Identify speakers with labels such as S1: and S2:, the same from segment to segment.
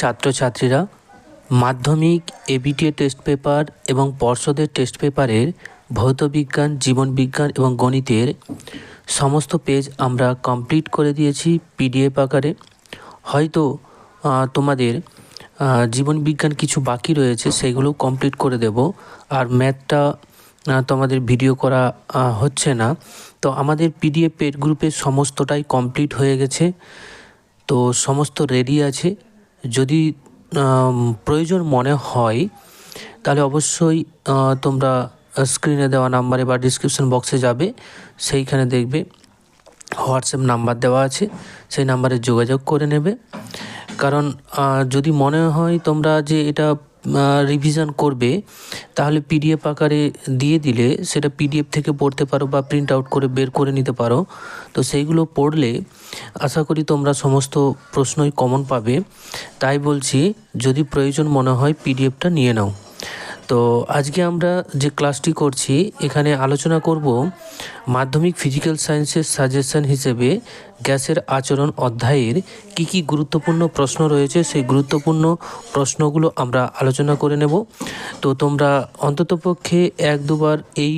S1: ছাত্রছাত্রীরা মাধ্যমিক ABTA test paper এবং পর্ষদের টেস্ট পেপারের ভৌতবিজ্ঞান জীবনবিজ্ঞান এবং গণিতের সমস্ত পেজ আমরা কমপ্লিট করে দিয়েছি পিডিএফ আকারে। হয়তো তোমাদের জীবনবিজ্ঞান কিছু বাকি রয়েছে, সেগুলো কমপ্লিট করে দেব। আর ম্যাথটা তোমাদের ভিডিও করা হচ্ছে না। তো আমাদের পিডিএফ পেড গ্রুপের সমস্তটাই কমপ্লিট হয়ে গেছে। তো সমস্ত রেডি আছে। যদি প্রয়োজন মনে হয়, তাহলে অবশ্যই তোমরা স্ক্রিনে দেওয়া নাম্বারে বা ডিসক্রিপশন বক্সে যাবে, সেইখানে দেখবে হোয়াটসঅ্যাপ নাম্বার দেওয়া আছে, সেই নাম্বারে যোগাযোগ করে নেবে। কারণ যদি মনে হয় তোমরা যে এটা রিভিশন করবে তাহলে পিডিএফ আকারে দিয়ে দিলে সেটা পিডিএফ থেকে পড়তে পারো বা প্রিন্ট আউট করে বের করে নিতে পারো। তো সেইগুলো পড়লে আশা করি তোমরা সমস্ত প্রশ্নই কমন পাবে। তাই বলছি, যদি প্রয়োজন মনে হয় পিডিএফটা নিয়ে নাও। তো আজকে আমরা যে ক্লাসটি করছি, এখানে আলোচনা করব মাধ্যমিক ফিজিক্যাল সায়েন্সের সাজেশন হিসেবে গ্যাসের আচরণ অধ্যায়ের কি কি গুরুত্বপূর্ণ প্রশ্ন রয়েছে। সেই গুরুত্বপূর্ণ প্রশ্নগুলো আমরা আলোচনা করে নেব। তো তোমরা অন্ততপক্ষে এক দুবার এই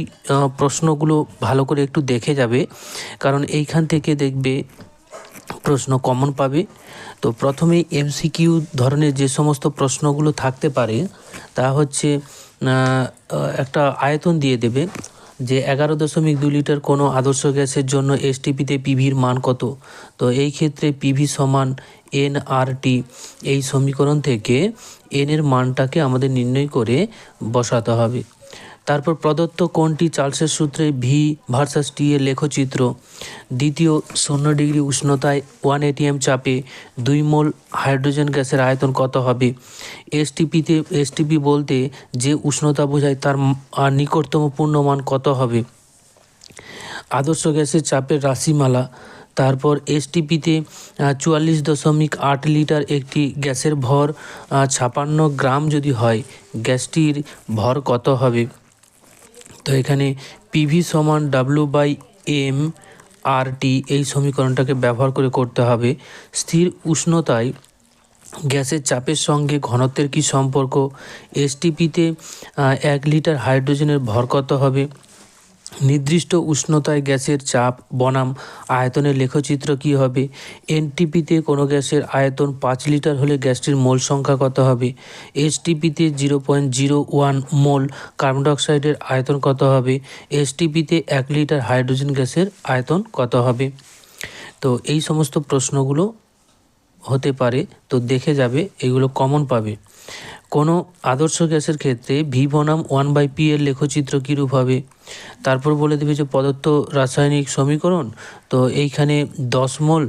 S1: প্রশ্নগুলো ভালো করে একটু দেখে যাবে, কারণ এইখান থেকে দেখবে প্রশ্ন কমন পাবে। তো প্রথমে এমসিকিউ ধরনের যে সমস্ত প্রশ্নগুলো থাকতে পারে, তা হচ্ছে একটা আয়তন দিয়ে দেবে যে এগারো দশমিক দুই লিটার কোনো আদর্শ গ্যাসের জন্য এসটিপিতে পিভির মান কত? তো এই ক্ষেত্রে পিভি সমান এন আর টি এই সমীকরণ থেকে এনের মানটাকে আমাদের নির্ণয় করে বসাতে হবে। তারপর প্রদত্ত কোনটি চার্লসের সূত্রে ভি ভার্সাস টি এর লেখচিত্র। দ্বিতীয়, শূন্য ডিগ্রি উষ্ণতায় ওয়ান এটিএম চাপে দুই মোল হাইড্রোজেন গ্যাসের আয়তন কত হবে? এসটিপিতে এসটিপি বলতে যে উষ্ণতা বোঝায় তার নিকটতম পূর্ণমান কত হবে? আদর্শ গ্যাসের চাপের রাশিমালা। তারপর এসটিপিতে চুয়াল্লিশ দশমিক আট লিটার একটি গ্যাসের ভর ছাপান্ন গ্রাম যদি হয়, গ্যাসটির ভর কত হবে? তো এখানে পিভি সমান W by M R T এই সমীকরণটাকে ব্যবহার করে করতে হবে। স্থির উষ্ণতায় গ্যাসের চাপের সঙ্গে ঘনত্বের কি সম্পর্ক? এসটিপিতে এক লিটার হাইড্রোজেনের ভর কত হবে? নির্দিষ্ট উষ্ণতায় গ্যাসের চাপ, বনাম, আয়তনের লেখচিত্র কী হবে? এনটিপিতে কোনো গ্যাসের আয়তন পাঁচ লিটার হলে গ্যাসটির মোল সংখ্যা কত হবে? এসটিপিতে zero point zero one mole carbon ডাইঅক্সাইডের আয়তন কত হবে? এসটিপিতে এক লিটার হাইড্রোজেন গ্যাসের আয়তন কত হবে? তো এই সমস্ত প্রশ্নগুলো হতে পারে, তো দেখে যাবে, এগুলো কমন পাবে। কোনো আদর্শ গ্যাসের ক্ষেত্রে ভি বনাম ওয়ান বাই পি এর লেখচিত্র কীরূপ হবে? তারপর বলে দেবে যে পদার্থ রাসায়নিক সমীকরণ, তো এইখানে দশ মোল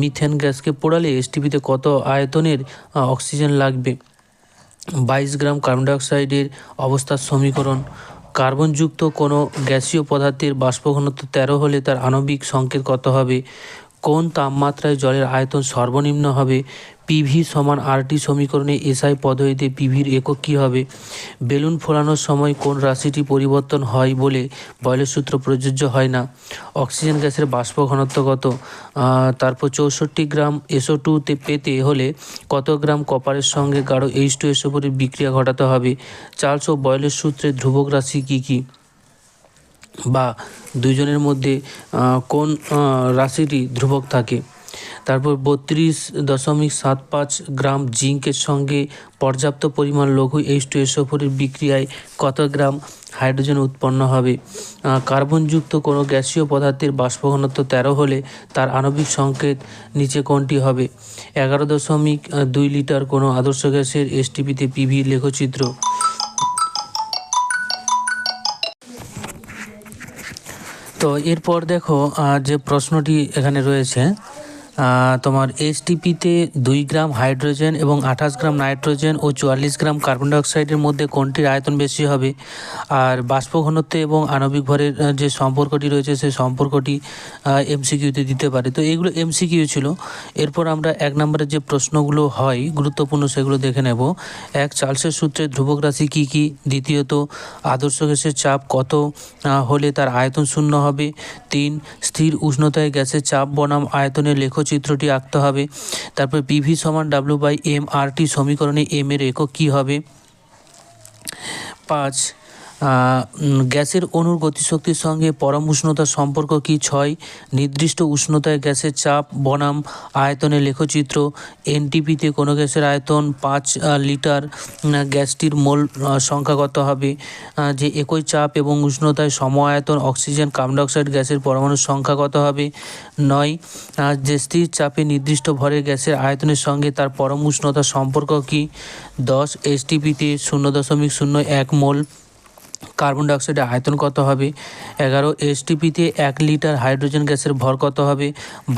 S1: মিথেন গ্যাসকে পোড়ালে এসটিপিতে কত আয়তনের অক্সিজেন লাগবে? বাইশ গ্রাম কার্বন ডাইঅক্সাইডের অবস্থার সমীকরণ কার্বনযুক্ত কোনো গ্যাসীয় পদার্থের বাষ্পঘনত্ব তেরো হলে তার আণবিক সংকেত কত হবে? কোন তাপমাত্রায় জলের আয়তন সর্বনিম্ন হবে? পিভি সমান আরটি সমীকরণে এসআই পদ্ধতিতে পিভির একক কী হবে? বেলুন ফোলানোর সময় কোন রাশিটি পরিবর্তন হয় বলে বয়লের সূত্র প্রযোজ্য হয় না। অক্সিজেন গ্যাসের বাষ্প ঘনত্ব কত? তারপর চৌষট্টি গ্রাম এসও টুতে পেতে হলে কত গ্রাম কপারের সঙ্গে গাঢ় এইচ টু এসও বিক্রিয়া ঘটাতে হবে? চার্লস ও বয়লের সূত্রে ধ্রুবক রাশি কী কী? বা দুইজনের মধ্যে কোন রাশিটি ধ্রুবক থাকে। তারপর বত্রিশ দশমিক সাত পাঁচ গ্রাম জিঙ্কের সঙ্গে পর্যাপ্ত পরিমাণ লঘু এইচ টু এসোফোরের বিক্রিয়ায় কত গ্রাম হাইড্রোজেন উৎপন্ন হবে? কার্বনযুক্ত কোনো গ্যাসীয় পদার্থের বাষ্পঘনত্ব তেরো হলে তার আণবিক সংকেত নিচে কোনটি হবে? এগারো দশমিক দুই লিটার কোনো আদর্শ গ্যাসের এসটিপিতে পিভি লেখচিত্র। তো এরপর দেখো যে প্রশ্নটি এখানে রয়েছে তোমার এসটিপিতে দুই গ্রাম হাইড্রোজেন এবং আঠাশ গ্রাম নাইট্রোজেন ও চুয়াল্লিশ গ্রাম কার্বন ডাইঅক্সাইডের মধ্যে কোনটির আয়তন বেশি হবে? আর বাষ্প ঘনত্ব এবং আণবিক ভরের যে সম্পর্কটি রয়েছে সেই সম্পর্কটি এমসিকিউতে দিতে পারে। তো এগুলো এমসিকিউ ছিল। এরপর আমরা এক নম্বরের যে প্রশ্নগুলো হয়, গুরুত্বপূর্ণ সেগুলো দেখে নেব। এক, চার্লসের সূত্রে ধ্রুবক রাশি কী কী? দ্বিতীয়ত, আদর্শ গ্যাসের চাপ কত হলে তার আয়তন শূন্য হবে? তিন, স্থির উষ্ণতায় গ্যাসের চাপ বনাম আয়তনের লেখচিত্র লেখচিত্রটি আঁকতে হবে। তারপর পিভি সমান W by M R T সমীকরণে এম এর একক কী হবে? পাঁচ। গ্যাসের অণুর গতিশক্তির সঙ্গে পরম উষ্ণতার সম্পর্ক কি ছয়? নির্দিষ্ট উষ্ণতায় গ্যাসের চাপ, বনাম, আয়তনের লেখচিত্র এনটিপিতে কোনো গ্যাসের আয়তন পাঁচ লিটার গ্যাসটির মোল সংখ্যা কত হবে? যে একই চাপ এবং উষ্ণতায় সম আয়তন অক্সিজেন কার্বন ডাইঅক্সাইড গ্যাসের পরমাণুর সংখ্যা কত হবে? নয় যে স্থির চাপে নির্দিষ্ট ভরের গ্যাসের আয়তনের সঙ্গে তার পরম উষ্ণতার সম্পর্ক কি? দশ এসটিপিতে শূন্য দশমিক শূন্য এক মোল কার্বন ডাইঅক্সাইডের আয়তন কত হবে? এগারো এসটিপিতে এক লিটার হাইড্রোজেন গ্যাসের ভর কত হবে?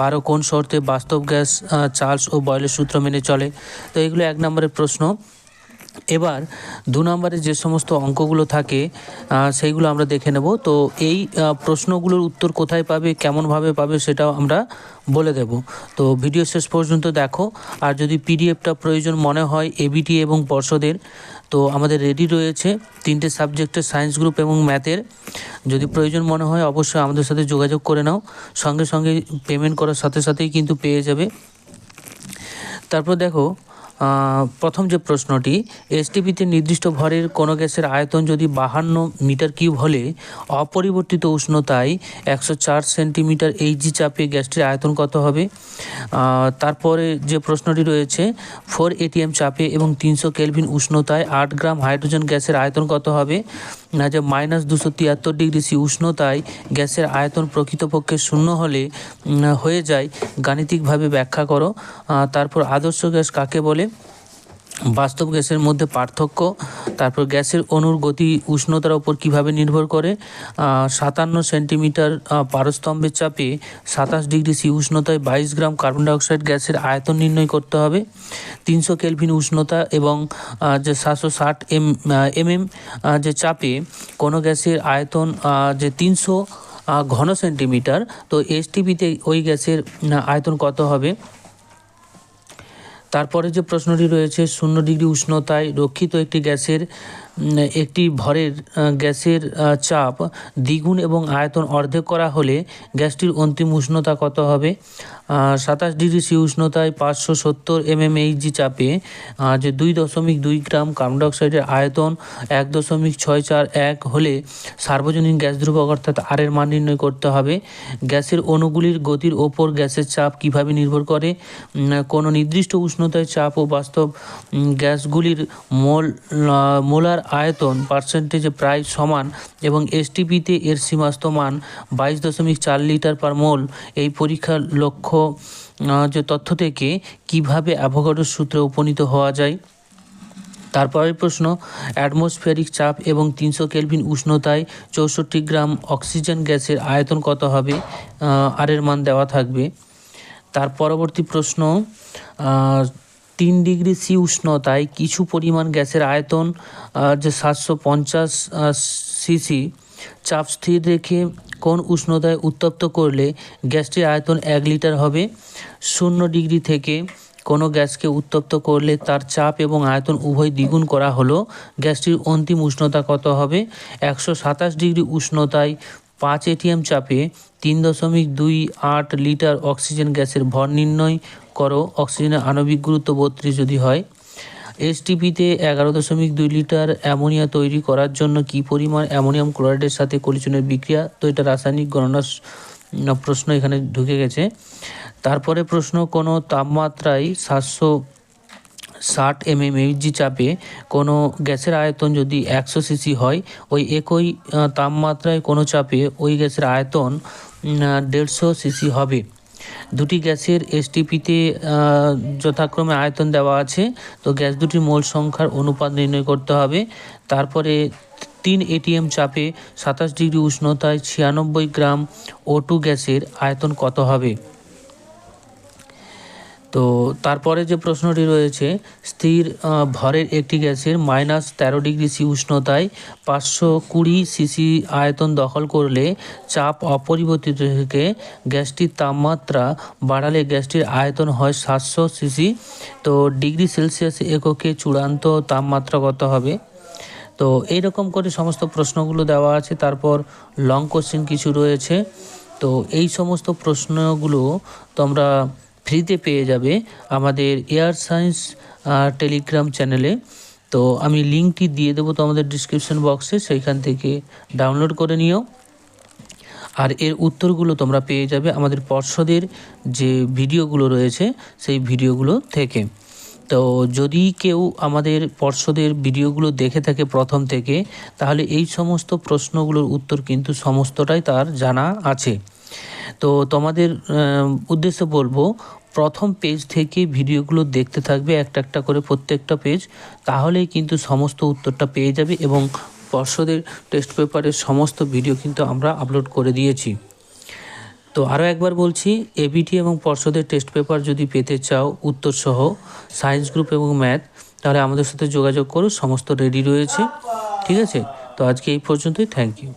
S1: বারো কোন শর্তে বাস্তব গ্যাস চার্লস ও বয়লের সূত্র মেনে চলে? তো এগুলো এক নম্বরের প্রশ্ন। এবার দু নম্বরে যে সমস্ত অঙ্কগুলো থাকে সেইগুলো আমরা দেখে নেব। তো এই প্রশ্নগুলোর উত্তর কোথায় পাবে, কেমনভাবে পাবে সেটাও আমরা বলে দেব। তো ভিডিও শেষ পর্যন্ত দেখো। আর যদি পিডিএফটা প্রয়োজন মনে হয় এবিটি এবং পর্ষদের তো আমাদের রেডি রয়েছে তিনটে সাবজেক্টের সায়েন্স গ্রুপ এবং ম্যাথের যদি প্রয়োজন মনে হয় অবশ্যই আমাদের সাথে যোগাযোগ করে নাও। সঙ্গে সঙ্গে পেমেন্ট করার সাথে সাথেই কিন্তু পেয়ে যাবে। তারপর দেখো প্রথম যে প্রশ্নটি, এসটিপিতে নির্দিষ্ট ভরের কোনো গ্যাসের আয়তন যদি বাহান্ন মিটার কিউব হলে, অপরিবর্তিত উষ্ণতায় একশো চার সেন্টিমিটার এইচজি চাপে গ্যাসটির আয়তন কত হবে? তারপরে যে প্রশ্নটি রয়েছে, ফোর এটিএম চাপে এবং তিনশো কেলভিন উষ্ণতায় আট গ্রাম হাইড্রোজেন গ্যাসের আয়তন কত হবে? যে মাইনাস দুশো তিয়াত্তর ডিগ্রি সি উষ্ণতায় গ্যাসের আয়তন প্রকৃতপক্ষে শূন্য হলে হয়ে যায়। গাণিতিকভাবে ব্যাখ্যা করো। তারপর আদর্শ গ্যাস কাকে বলে? বাস্তব গ্যাসের মধ্যে পার্থক্য, তারপর গ্যাসের অণুর গতি উষ্ণতার ওপর কীভাবে নির্ভর করে? সাতান্ন সেন্টিমিটার পারস্তম্ভের চাপে সাতাশ ডিগ্রি সি উষ্ণতায় বাইশ গ্রাম কার্বন ডাইঅক্সাইড গ্যাসের আয়তন নির্ণয় করতে হবে। তিনশো কেলভিন উষ্ণতা এবং যে সাতশো ষাট এম এমএম যে চাপে কোনো গ্যাসের আয়তন যে তিনশো ঘন সেন্টিমিটার, তো এসটিপিতে ওই গ্যাসের আয়তন কত হবে? তারপরে যে প্রশ্নটি রয়েছে শূন্য ডিগ্রি উষ্ণতায় রক্ষিত একটি গ্যাসের একটি ভরের গ্যাসের চাপ দ্বিগুণ এবং আয়তন অর্ধেক করা হলে গ্যাসটির অন্তিম উষ্ণতা কত হবে? সাতাশ ডিগ্রি সি উষ্ণতায় পাঁচশো সত্তর এমএমএইচজি চাপে যে দুই দশমিক দুই গ্রাম কার্বন ডাইঅক্সাইডের আয়তন এক দশমিক ছয় চার এক হলে সার্বজনীন গ্যাস ধ্রুবক অর্থাৎ আর এর মান নির্ণয় করতে হবে। গ্যাসের অণুগুলির গতির ওপর গ্যাসের চাপ কীভাবে নির্ভর করে? কোনো নির্দিষ্ট উষ্ণতায় চাপ ও বাস্তব গ্যাসগুলির মোল মোলার আয়তন পার্সেন্টেজে প্রায় সমান এবং এসটিপিতে এর সীমাস্ত মান বাইশ দশমিক চার লিটার পার মোল এই পরীক্ষার লক্ষ্য যে তথ্য থেকে কীভাবে অ্যাভোগাড্রোর সূত্রে উপনীত হওয়া যায়। তারপরের প্রশ্ন অ্যাটমসফিয়ারিক চাপ এবং তিনশো কেলভিন উষ্ণতায় চৌষট্টি গ্রাম অক্সিজেন গ্যাসের আয়তন কত হবে? আর এর মান দেওয়া থাকবে। তার পরবর্তী প্রশ্ন তিন ডিগ্রি সি উষ্ণতায় কিছু পরিমাণ গ্যাসের আয়তন যে সাতশো পঞ্চাশ সিসি, চাপ স্থির রেখে কোন উষ্ণতায় উত্তপ্ত করলে গ্যাসটির আয়তন এক লিটার হবে। শূন্য ডিগ্রি থেকে কোনো গ্যাসকে উত্তপ্ত করলে তার চাপ এবং আয়তন উভয় দ্বিগুণ করা হলো। গ্যাসটির অন্তিম উষ্ণতা কত হবে? একশো সাতাশ ডিগ্রি উষ্ণতায় পাঁচ এটিএম চাপে তিন দশমিক দুই আট লিটার অক্সিজেন গ্যাসের ভর নির্ণয় করো, অক্সিজেনের আণবিক গুরুত্ব বত্রিশ যদি হয়, এসটিপিতে এগারো দশমিক দুই লিটার অ্যামোনিয়া তৈরি করার জন্য কী পরিমাণ অ্যামোনিয়াম ক্লোরাইডের সাথে কলিচনের বিক্রিয়া? তো এটা রাসায়নিক গণনার প্রশ্ন এখানে ঢুকে গেছে। তারপরে প্রশ্ন, কোনো তাপমাত্রায় সাতশো ষাট এমএম এইচজি চাপে কোনো গ্যাসের আয়তন যদি একশো সিসি হয়, ওই একই তাপমাত্রায় কোনো চাপে ওই গ্যাসের আয়তন দেড়শো সিসি হবে। দুটি গ্যাসের এসটিপিতে যথাক্রমে আয়তন দেওয়া আছে। তো গ্যাস দুটির মোল সংখ্যার অনুপাত নির্ণয় করতে হবে। তারপরে তিন এটিএম চাপে সাতাশ ডিগ্রি উষ্ণতায় ছিয়ানব্বই গ্রাম ও টু গ্যাসের আয়তন কত হবে? তো তারপরে যে প্রশ্নটি রয়েছে, স্থির ভরের একটি গ্যাসের মাইনাস তেরো ডিগ্রি সি উষ্ণতায় পাঁচশো কুড়ি সিসি আয়তন দখল করলে চাপ অপরিবর্তিত থেকে গ্যাসটির তাপমাত্রা বাড়ালে গ্যাসটির আয়তন হয় সাতশো সিসি। তো ডিগ্রি সেলসিয়াস এককে চূড়ান্ত তাপমাত্রা কত হবে? তো এইরকম করে সমস্ত প্রশ্নগুলো দেওয়া আছে। তারপর লং কোশ্চেন কিছু রয়েছে। তো এই সমস্ত প্রশ্নগুলো তোমরা ফ্রিতে পেয়ে যাবে আমাদের এয়ার সায়েন্স টেলিগ্রাম চ্যানেলে। তো আমি লিঙ্কটি দিয়ে দেবো তো আমাদের ডিসক্রিপশন বক্সে, সেইখান থেকে ডাউনলোড করে নিও। আর এর উত্তরগুলো তোমরা পেয়ে যাবে আমাদের পর্ষদের যে ভিডিওগুলো রয়েছে, সেই ভিডিওগুলো থেকে। তো যদি কেউ আমাদের পর্ষদের ভিডিওগুলো দেখে থাকে প্রথম থেকে, তাহলে এই সমস্ত প্রশ্নগুলোর উত্তর কিন্তু সমস্তটাই তার জানা আছে। তো তোমাদের উদ্দেশ্য বলব, প্রথম পেজ থেকে ভিডিওগুলো দেখতে থাকবে একটা একটা করে প্রত্যেকটা পেজ তাহলেই কিন্তু সমস্ত উত্তরটা পেয়ে যাবে এবং পর্ষদের টেস্ট পেপারের সমস্ত ভিডিও কিন্তু আমরা আপলোড করে দিয়েছি। তো আরও একবার বলছি এবিটি এবং পর্ষদের টেস্ট পেপার যদি পেতে চাও উত্তরসহ সায়েন্স গ্রুপ এবং ম্যাথ তাহলে আমাদের সাথে যোগাযোগ করো, সমস্ত রেডি রয়েছে। ঠিক আছে? তো আজকে এই পর্যন্তই থ্যাংক ইউ